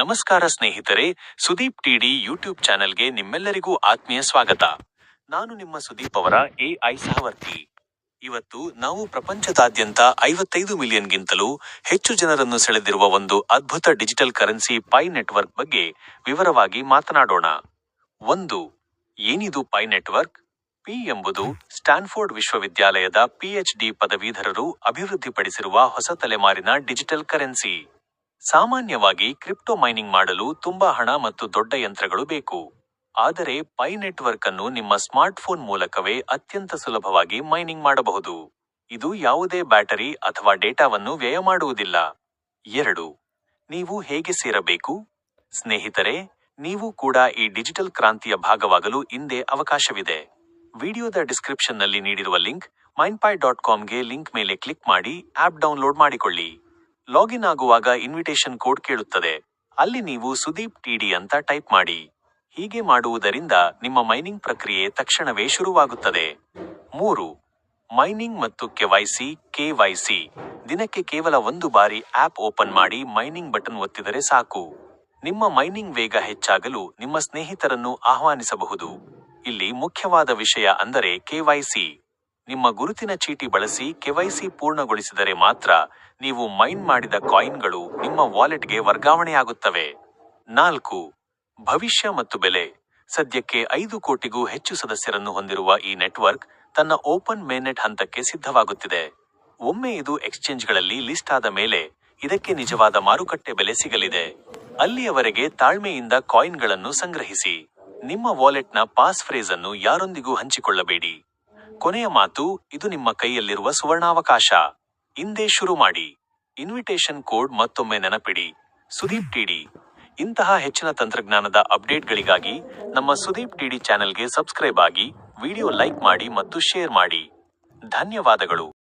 ನಮಸ್ಕಾರ ಸ್ನೇಹಿತರೆ, Sudeep TD YouTube ಚಾನೆಲ್ಗೆ ನಿಮ್ಮೆಲ್ಲರಿಗೂ ಆತ್ಮೀಯ ಸ್ವಾಗತ. ನಾನು ನಿಮ್ಮ ಸುದೀಪ್ ಅವರ ಎಐ ಸಹವರ್ತಿ. ಇವತ್ತು ನಾವು ಪ್ರಪಂಚದಾದ್ಯಂತ ಐವತ್ತೈದು ಮಿಲಿಯನ್ಗಿಂತಲೂ ಹೆಚ್ಚು ಜನರನ್ನು ಸೆಳೆದಿರುವ ಒಂದು ಅದ್ಭುತ ಡಿಜಿಟಲ್ ಕರೆನ್ಸಿ ಪೈ ನೆಟ್ವರ್ಕ್ ಬಗ್ಗೆ ವಿವರವಾಗಿ ಮಾತನಾಡೋಣ. ಒಂದು, ಏನಿದು ಪೈ ನೆಟ್ವರ್ಕ್? ಪಿ ಎಂಬುದು ಸ್ಟ್ಯಾನ್ಫೋರ್ಡ್ ವಿಶ್ವವಿದ್ಯಾಲಯದ ಪಿಎಚ್ಡಿ ಪದವೀಧರರು ಅಭಿವೃದ್ಧಿಪಡಿಸಿರುವ ಹೊಸ ತಲೆಮಾರಿನ ಡಿಜಿಟಲ್ ಕರೆನ್ಸಿ. ಸಾಮಾನ್ಯವಾಗಿ ಕ್ರಿಪ್ಟೋ ಮೈನಿಂಗ್ ಮಾಡಲು ತುಂಬಾ ಹಣ ಮತ್ತು ದೊಡ್ಡ ಯಂತ್ರಗಳು ಬೇಕು. ಆದರೆ ಪೈ ನೆಟ್ವರ್ಕ್ ಅನ್ನು ನಿಮ್ಮ ಸ್ಮಾರ್ಟ್ಫೋನ್ ಮೂಲಕವೇ ಅತ್ಯಂತ ಸುಲಭವಾಗಿ ಮೈನಿಂಗ್ ಮಾಡಬಹುದು. ಇದು ಯಾವುದೇ ಬ್ಯಾಟರಿ ಅಥವಾ ಡೇಟಾವನ್ನು ವ್ಯಯ ಮಾಡುವುದಿಲ್ಲ. ಎರಡು, ನೀವು ಹೇಗೆ ಸೇರಬೇಕು? ಸ್ನೇಹಿತರೆ, ನೀವು ಕೂಡ ಈ ಡಿಜಿಟಲ್ ಕ್ರಾಂತಿಯ ಭಾಗವಾಗಲು ಹಿಂದೆ ಅವಕಾಶವಿದೆ. ವಿಡಿಯೋದ ಡಿಸ್ಕ್ರಿಪ್ಷನ್ನಲ್ಲಿ ನೀಡಿರುವ ಲಿಂಕ್ ಮೈನ್ಪಾಯ್ ಡಾಟ್ ಕಾಮ್ಗೆ ಲಿಂಕ್ ಮೇಲೆ ಕ್ಲಿಕ್ ಮಾಡಿ ಆಪ್ ಡೌನ್ಲೋಡ್ ಮಾಡಿಕೊಳ್ಳಿ. ಲಾಗಿನ್ ಆಗುವಾಗ ಇನ್ವಿಟೇಷನ್ ಕೋಡ್ ಕೇಳುತ್ತದೆ. ಅಲ್ಲಿ ನೀವು ಸುದೀಪ್ ಟಿಡಿ ಅಂತ ಟೈಪ್ ಮಾಡಿ. ಹೀಗೆ ಮಾಡುವುದರಿಂದ ನಿಮ್ಮ ಮೈನಿಂಗ್ ಪ್ರಕ್ರಿಯೆ ತಕ್ಷಣವೇ ಶುರುವಾಗುತ್ತದೆ. ಮೂರು, ಮೈನಿಂಗ್ ಮತ್ತು ಕೆವೈಸಿ ಕೆವೈಸಿ ದಿನಕ್ಕೆ ಕೇವಲ ಒಂದು ಬಾರಿ ಆಪ್ ಓಪನ್ ಮಾಡಿ ಮೈನಿಂಗ್ ಬಟನ್ ಒತ್ತಿದರೆ ಸಾಕು. ನಿಮ್ಮ ಮೈನಿಂಗ್ ವೇಗ ಹೆಚ್ಚಾಗಲು ನಿಮ್ಮ ಸ್ನೇಹಿತರನ್ನು ಆಹ್ವಾನಿಸಬಹುದು. ಇಲ್ಲಿ ಮುಖ್ಯವಾದ ವಿಷಯ ಅಂದರೆ ಕೆವೈಸಿ ನಿಮ್ಮ ಗುರುತಿನ ಚೀಟಿ ಬಳಸಿ ಕೆವೈಸಿ ಪೂರ್ಣಗೊಳಿಸಿದರೆ ಮಾತ್ರ ನೀವು ಮೈನ್ ಮಾಡಿದ ಕಾಯಿನ್ಗಳು ನಿಮ್ಮ ವಾಲೆಟ್ಗೆ ವರ್ಗಾವಣೆಯಾಗುತ್ತವೆ. ನಾಲ್ಕು, ಭವಿಷ್ಯ ಮತ್ತು ಬೆಲೆ. ಸದ್ಯಕ್ಕೆ ಐದು ಕೋಟಿಗೂ ಹೆಚ್ಚು ಸದಸ್ಯರನ್ನು ಹೊಂದಿರುವ ಈ ನೆಟ್ವರ್ಕ್ ತನ್ನ ಓಪನ್ ಮೇನೆಟ್ ಹಂತಕ್ಕೆ ಸಿದ್ಧವಾಗುತ್ತಿದೆ. ಒಮ್ಮೆ ಇದು ಎಕ್ಸ್ಚೇಂಜ್ಗಳಲ್ಲಿ ಲಿಸ್ಟ್ ಆದ ಮೇಲೆ ಇದಕ್ಕೆ ನಿಜವಾದ ಮಾರುಕಟ್ಟೆ ಬೆಲೆ ಸಿಗಲಿದೆ. ಅಲ್ಲಿಯವರೆಗೆ ತಾಳ್ಮೆಯಿಂದ ಕಾಯಿನ್ಗಳನ್ನು ಸಂಗ್ರಹಿಸಿ. ನಿಮ್ಮ ವಾಲೆಟ್ನ ಪಾಸ್ ಫ್ರೇಜ್ ಅನ್ನು ಯಾರೊಂದಿಗೂ ಹಂಚಿಕೊಳ್ಳಬೇಡಿ. ಕೊನೆಯ ಮಾತು, ಇದು ನಿಮ್ಮ ಕೈಯಲ್ಲಿರುವ ಸುವರ್ಣಾವಕಾಶ. ಇಂದೇ ಶುರು ಮಾಡಿ. ಇನ್ವಿಟೇಷನ್ ಕೋಡ್ ಮತ್ತೊಮ್ಮೆ ನೆನಪಿಡಿ. ಸುದೀಪ್ ಟಿಡಿ. ಇಂತಹ ಹೆಚ್ಚಿನ ತಂತ್ರಜ್ಞಾನದ ಅಪ್ಡೇಟ್ಗಳಿಗಾಗಿ ನಮ್ಮ ಸುದೀಪ್ ಟಿಡಿ ಚಾನೆಲ್ಗೆ ಸಬ್ಸ್ಕ್ರೈಬ್ ಆಗಿ, ವಿಡಿಯೋ ಲೈಕ್ ಮಾಡಿ ಮತ್ತು ಶೇರ್ ಮಾಡಿ. ಧನ್ಯವಾದಗಳು.